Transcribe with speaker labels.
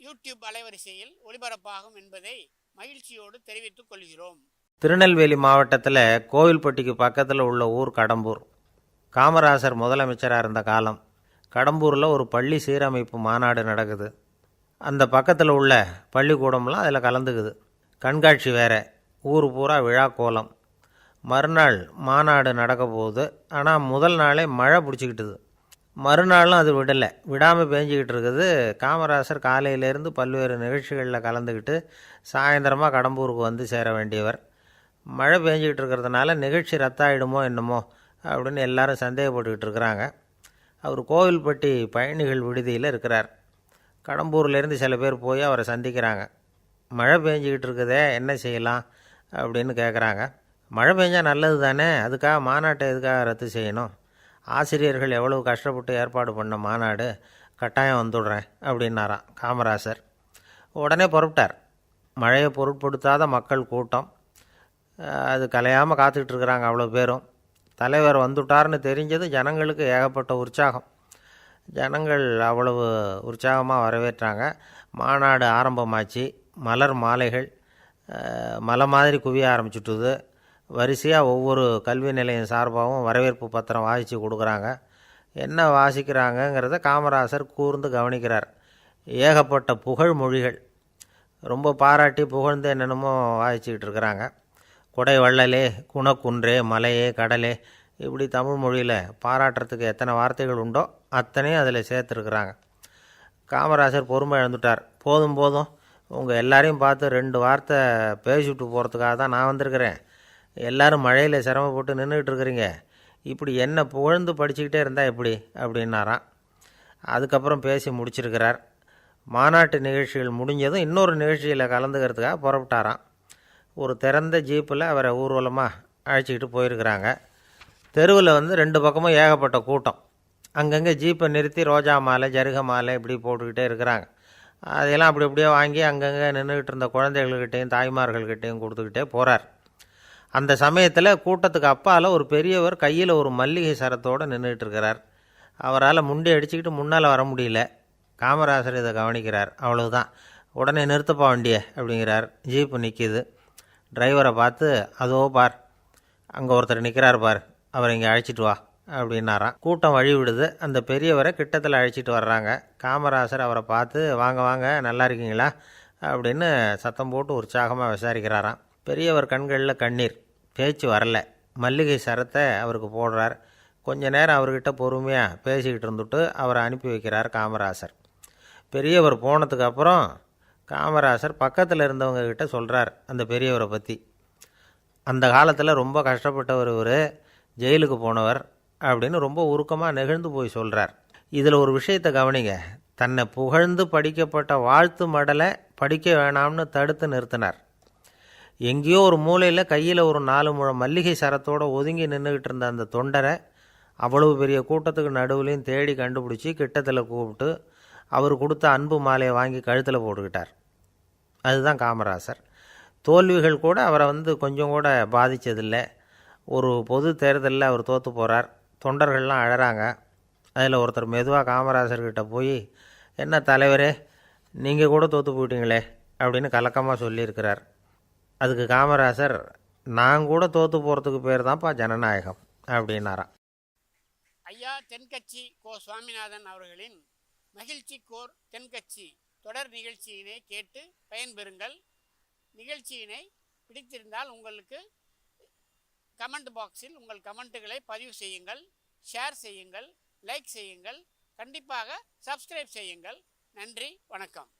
Speaker 1: YouTube அலைவரிசையில் ஒளிபரப்பாகும் என்பதை மகிழ்ச்சியோடு தெரிவித்துக் கொள்கிறோம்.
Speaker 2: திருநெல்வேலி மாவட்டத்தில் கோவில்பட்டிக்கு பக்கத்தில் உள்ள ஊர் கடம்பூர். காமராசர் முதலமைச்சராக இருந்த காலம். கடம்பூரில் ஒரு பள்ளி சீரமைப்பு மாநாடு நடக்குது. அந்த பக்கத்தில் உள்ள பள்ளிக்கூடம்லாம் அதில் கலந்துக்குது. கண்காட்சி வேறு. ஊர் பூரா விழா கோலம். மறுநாள் மாநாடு நடக்க போகுது. ஆனால் முதல் நாளே மழை பிடிச்சிக்கிட்டுது. மறுநாளும் அது விடலை. விடாமல் பேஞ்சிக்கிட்டு இருக்குது. காமராசர் காலையிலேருந்து பல்வேறு நிகழ்ச்சிகளில் கலந்துக்கிட்டு சாயந்தரமாக கடம்பூருக்கு வந்து சேர வேண்டியவர். மழை பேஞ்சிக்கிட்டு இருக்கிறதுனால நிகழ்ச்சி ரத்தாயிடுமோ என்னமோ அப்படின்னு எல்லாரும் சந்தேகப்பட்டுக்கிட்டு இருக்கிறாங்க. அவர் கோவில்பட்டி பயணிகள் விடுதியில் இருக்கிறார். கடம்பூர்லேருந்து சில பேர் போய் அவரை சந்திக்கிறாங்க. மழை பெஞ்சிக்கிட்டு இருக்குதே என்ன செய்யலாம் அப்படின்னு கேட்குறாங்க மழை பெஞ்சால் நல்லது தானே அதுக்காக மாநாட்டை எதுக்காக ரத்து செய்யணும்? ஆசிரியர்கள் எவ்வளவு கஷ்டப்பட்டு ஏற்பாடு பண்ண மாநாடு? கட்டாயம் வந்துடுறேன் அப்படின்னாராம். காமராசர். உடனே புறப்பட்டார். மழையை பொருட்படுத்தாத மக்கள் கூட்டம். அது கலையாமல் காத்துக்கிட்டு இருக்கிறாங்க அவ்வளோ பேரும். தலைவர் வந்துட்டார்னு தெரிஞ்சது ஜனங்களுக்கு ஏகப்பட்ட உற்சாகம். ஜனங்கள் அவ்வளவு உற்சாகமாக வரவேற்றாங்க. மாநாடு ஆரம்பமாச்சு. மலர் மாலைகள் மலை மாதிரி குவிய ஆரம்பிச்சுட்டுது. வரிசையாக ஒவ்வொரு கல்வி நிலையம் சார்பாகவும் வரவேற்பு பத்திரம் வாசித்து கொடுக்குறாங்க. என்ன வாசிக்கிறாங்கங்கிறத காமராசர் கூர்ந்து கவனிக்கிறார். ஏகப்பட்ட புகழ் மொழிகள். ரொம்ப பாராட்டி புகழ்ந்து என்னென்னமோ வாசிச்சுக்கிட்டு இருக்கிறாங்க. கொடை வள்ளலே குணக்குன்றே மலையே கடலே. இப்படி தமிழ் மொழியில் பாராட்டுறதுக்கு எத்தனை வார்த்தைகள் உண்டோ அத்தனையும் அதில் சேர்த்துருக்குறாங்க. காமராசர் பொறுமை இழந்துட்டார். போதும் போதும். உங்கள் எல்லாரையும் பார்த்து ரெண்டு வார்த்தை பேசிவிட்டு போகிறதுக்காக தான் நான் வந்திருக்கிறேன். எல்லாரும் மழையில் சிரமப்பட்டு நின்றுக்கிட்டு இருக்கிறீங்க இப்படி என்ன புகழ்ந்து படிச்சுக்கிட்டே இருந்தால் எப்படி? அப்படின்னாராம். அதுக்கப்புறம் பேசி முடிச்சிருக்கிறார். மாநாட்டு நிகழ்ச்சிகள் முடிஞ்சதும் இன்னொரு நிகழ்ச்சியில் கலந்துக்கிறதுக்காக புறப்பட்டாராம். ஒரு திறந்த ஜீப்பில் அவரை ஊர்வலமாக அழைச்சிக்கிட்டு போயிருக்கிறாங்க. தெருவில் வந்து ரெண்டு பக்கமும் ஏகப்பட்ட கூட்டம். அங்கங்கே ஜீப்பை நிறுத்தி ரோஜா மாலை ஜருக மாலை இப்படி போட்டுக்கிட்டே இருக்கிறாங்க. அதையெல்லாம் அப்படி அப்படியே வாங்கி அங்கங்கே நின்றுக்கிட்டு இருந்த குழந்தைகள்கிட்டையும் தாய்மார்கள்கிட்டையும் கொடுத்துக்கிட்டே போகிறார் அந்த சமயத்தில் கூட்டத்துக்கு அப்பால் ஒரு பெரியவர் கையில் ஒரு மல்லிகை சரத்தோடு நின்றுட்டு இருக்கிறார் அவரால் முண்டி அடிச்சுக்கிட்டு முன்னால் வர முடியல. காமராசர் இதை கவனிக்கிறார். அவ்வளவுதான். உடனே நிறுத்தப்பா வண்டிய அப்படிங்கிறார். ஜீப்பு நிற்கிது டிரைவரை பார்த்து அதோ பார் அங்கே ஒருத்தர் நிற்கிறார் பார். அவரை இங்கே அழைச்சிட்டு வா அப்படின்னாராம். கூட்டம் வழி விடுது அந்த பெரியவரை கிட்டத்தில் அழைச்சிட்டு வர்றாங்க. காமராசர் அவரை பார்த்து வாங்க வாங்க நல்லா இருக்கீங்களா? அப்படின்னு சத்தம் போட்டு உற்சாகமாக விசாரிக்கிறாராம். பெரியவர் கண்களில் கண்ணீர். பேச்சு வரல. மல்லிகை சரத்தை அவருக்கு போடுறார். கொஞ்ச நேரம் அவர்கிட்ட பொறுமையாக பேசிக்கிட்டு இருந்துட்டு அவரை அனுப்பி வைக்கிறார் காமராசர். பெரியவர் போனதுக்கு அப்புறம் காமராசர் பக்கத்தில் இருந்தவங்க கிட்ட சொல்கிறார் அந்த பெரியவரை பற்றி அந்த காலத்தில் ரொம்ப கஷ்டப்பட்டவர் இவர். ஜெயிலுக்கு போனவர் அப்படின்னு ரொம்ப உருக்கமாக நெகிழ்ந்து போய் சொல்கிறார் இதில் ஒரு விஷயத்தை கவனிங்க. தன்னை புகழ்ந்து படிக்கப்பட்ட வாழ்த்து மடலை படிக்க வேணாம்னு தடுத்து நிறுத்தினார். எங்கேயோ ஒரு மூலையில் கையில் ஒரு நாலு முழம் மல்லிகை சரத்தோடு ஒதுங்கி நின்றுக்கிட்டு இருந்த அந்த தொண்டரை அவ்வளவு பெரிய கூட்டத்துக்கு நடுவுலையும் தேடி கண்டுபிடிச்சி கிட்டத்தில் கூப்பிட்டு அவர் கொடுத்த அன்பு மாலையை வாங்கி கழுத்தில் போட்டுக்கிட்டார். அதுதான் காமராசர். தோல்விகள் கூட அவரை வந்து கொஞ்சம் கூட பாதித்ததில்லை ஒரு பொது தேர்தலில் அவர் தோற்று போகிறார் தொண்டர்கள்லாம் அழகிறாங்க அதில் ஒருத்தர் மெதுவாக காமராசர்கிட்ட போய் என்ன தலைவரே நீங்கள் கூட தோற்று போயிட்டீங்களே அப்படின்னு கலக்கமாக சொல்லியிருக்கிறார். அதுக்கு காமராசர் நான் கூட தோற்று போகிறதுக்கு பேர் தான்ப்பா ஜனநாயகம் அப்படின்னாராம்
Speaker 1: ஐயா தென்கட்சி கோ சுவாமிநாதன் அவர்களின் மகிழ்ச்சி கோர் தென்கட்சி தொடர் நிகழ்ச்சியினை கேட்டு பயன்பெறுங்கள். நிகழ்ச்சியினை பிடித்திருந்தால் உங்களுக்கு கமெண்ட் பாக்ஸில் உங்கள் கமெண்ட்டுகளை பதிவு செய்யுங்கள் ஷேர் செய்யுங்கள் லைக் செய்யுங்கள் கண்டிப்பாக சப்ஸ்கிரைப் செய்யுங்கள். நன்றி வணக்கம்.